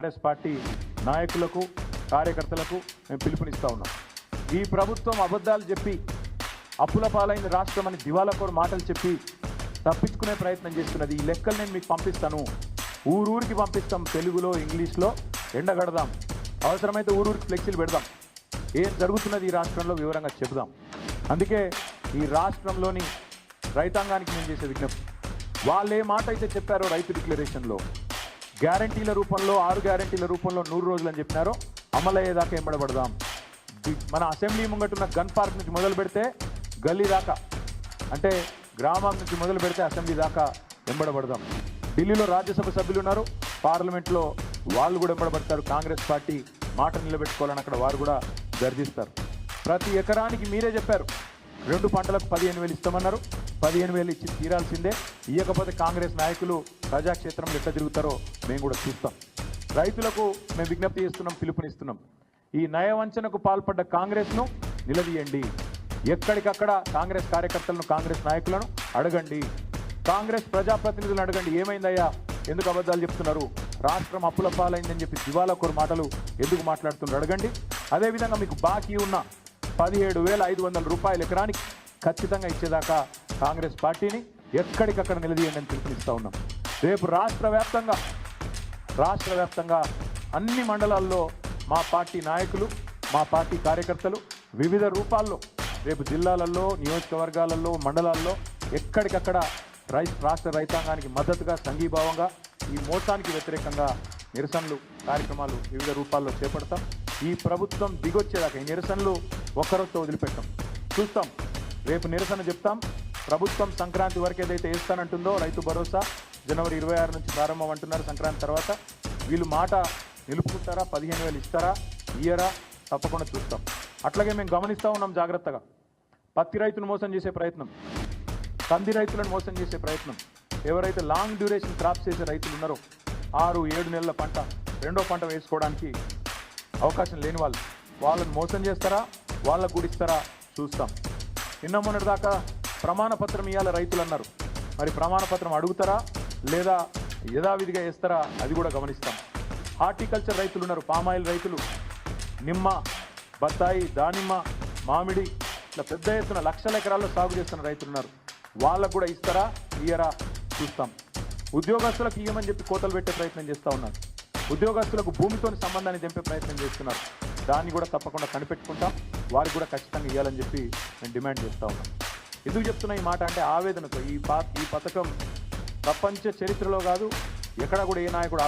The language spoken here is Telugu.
కాంగ్రెస్ పార్టీ నాయకులకు కార్యకర్తలకు మేము పిలుపునిస్తా ఉన్నాం. ఈ ప్రభుత్వం అబద్ధాలు చెప్పి అప్పుల పాలైన రాష్ట్రం అని దివాలకోరు మాటలు చెప్పి తప్పించుకునే ప్రయత్నం చేస్తున్నది. ఈ లెక్కలు నేను మీకు పంపిస్తాను. ఊరూరికి పంపిస్తాం తెలుగులో ఇంగ్లీష్లో. ఎండగడదాం అవసరమైతే ఊరూరికి ఫ్లెక్సీలు పెడదాం. ఏం జరుగుతున్నది ఈ రాష్ట్రంలో వివరంగా చెబుదాం. అందుకే ఈ రాష్ట్రంలోని రైతాంగానికి నేను చేసే విజ్ఞప్తి. వాళ్ళు ఏ మాట అయితే చెప్పారో రైతు డిక్లరేషన్లో. గ్యారంటీల రూపంలో ఆరు గ్యారంటీల రూపంలో నూరు రోజులు అని చెప్పినారు. అమలయ్యేదాకా ఎంబడబడదాం మన అసెంబ్లీ ముంగటున్న గన్ పార్క్ నుంచి మొదలు పెడితే గల్లీ దాకా అంటే గ్రామం నుంచి మొదలు పెడితే అసెంబ్లీ దాకా ఎంబడబడదాం. ఢిల్లీలో రాజ్యసభ సభ్యులు ఉన్నారు. పార్లమెంట్లో వాళ్ళు కూడా ఎంబడబడతారు. కాంగ్రెస్ పార్టీ మాట నిలబెట్టుకోవాలని అక్కడ వారు కూడా గర్జిస్తారు. ప్రతి ఎకరానికి మీరే చెప్పారు. రెండు పంటలకు పదిహేను వేలు ఇస్తామన్నారు. పదిహేను వేలు ఇచ్చి తీరాల్సిందే. ఇవ్వకపోతే కాంగ్రెస్ నాయకులు ప్రజాక్షేత్రంలో ఎట్లా తిరుగుతారో మేము కూడా చూస్తాం. రైతులకు మేము విజ్ఞప్తి చేస్తున్నాం పిలుపునిస్తున్నాం. ఈ నయవంచనకు పాల్పడ్డ కాంగ్రెస్ను నిలదీయండి. ఎక్కడికక్కడ కాంగ్రెస్ కార్యకర్తలను కాంగ్రెస్ నాయకులను అడగండి. కాంగ్రెస్ ప్రజాప్రతినిధులను అడగండి. ఏమైందయ్యా? ఎందుకు అబద్ధాలు చెప్తున్నారు? రాష్ట్రం అప్పుల పాలైందని చెప్పి దివాలకొరు మాటలు ఎందుకు మాట్లాడుతున్నారు? అడగండి. అదేవిధంగా మీకు బాకీ ఉన్న పదిహేడు వేల ఐదు వందల రూపాయల ఎకరానికి ఖచ్చితంగా ఇచ్చేదాకా కాంగ్రెస్ పార్టీని ఎక్కడికక్కడ నిలదీయండి అని ఉన్నాం. రేపు రాష్ట్ర వ్యాప్తంగా రాష్ట్ర వ్యాప్తంగా అన్ని మండలాల్లో మా పార్టీ నాయకులు మా పార్టీ కార్యకర్తలు వివిధ రూపాల్లో రేపు జిల్లాలలో నియోజకవర్గాలలో మండలాల్లో ఎక్కడికక్కడ రై రాష్ట్ర రైతాంగానికి మద్దతుగా సంఘీభావంగా ఈ మోసానికి వ్యతిరేకంగా నిరసనలు కార్యక్రమాలు వివిధ రూపాల్లో చేపడతాం. ఈ ప్రభుత్వం దిగొచ్చేదాకా ఈ నిరసనలు ఒక్కరోజుతో వదిలిపెట్టాం. చూస్తాం. రేపు నిరసన చెప్తాం. ప్రభుత్వం సంక్రాంతి వరకు ఏదైతే ఇస్తానంటుందో రైతు భరోసా జనవరి ఇరవై ఆరు నుంచి ప్రారంభం అంటున్నారు సంక్రాంతి తర్వాత. వీళ్ళు మాట నిలుపుకుంటారా పదిహేను వేలు ఇస్తారా ఇయ్యరా తప్పకుండా చూస్తాం. అట్లాగే మేము గమనిస్తూ ఉన్నాం జాగ్రత్తగా. పత్తి రైతును మోసం చేసే ప్రయత్నం. కంది రైతులను మోసం చేసే ప్రయత్నం. ఎవరైతే లాంగ్ డ్యూరేషన్ క్రాప్స్ చేసే రైతులు ఉన్నారో ఆరు ఏడు నెలల పంట రెండో పంట వేసుకోవడానికి అవకాశం లేని వాళ్ళు. వాళ్ళని మోసం చేస్తారా వాళ్ళకు కూడా ఇస్తారా చూస్తాం. నిన్న మొన్నటిదాకా ప్రమాణ పత్రం ఇవ్వాల రైతులు అన్నారు మరి ప్రమాణ పత్రం అడుగుతారా? లేదా యథావిధిగా ఇస్తారా? అది కూడా గమనిస్తాం. హార్టికల్చర్ రైతులు ఉన్నారు పామాయిల్ రైతులు. నిమ్మ బత్తాయి దానిమ్మ మామిడి ఇట్లా పెద్ద ఎత్తున లక్షల ఎకరాల్లో సాగు చేస్తున్న రైతులు ఉన్నారు వాళ్ళకు కూడా ఇస్తారా? ఇయ్యరా? చూస్తాం. ఉద్యోగస్తులకు ఇయ్యమని చెప్పి కోతలు పెట్టే ప్రయత్నం చేస్తూ ఉన్నారు. ఉద్యోగస్తులకు భూమితో సంబంధాన్ని తెంపే ప్రయత్నం చేస్తున్నారు. దాన్ని కూడా తప్పకుండా కనిపెట్టుకుంటాం. వారికి కూడా ఖచ్చితంగా ఇవ్వాలని చెప్పి నేను డిమాండ్ చేస్తూ ఉన్నాను ఎందుకు చెప్తున్నా ఈ మాట అంటే ఆవేదనతో ఈ పా ఈ పథకం ప్రపంచ చరిత్రలో కాదు ఎక్కడ కూడా ఏ నాయకుడు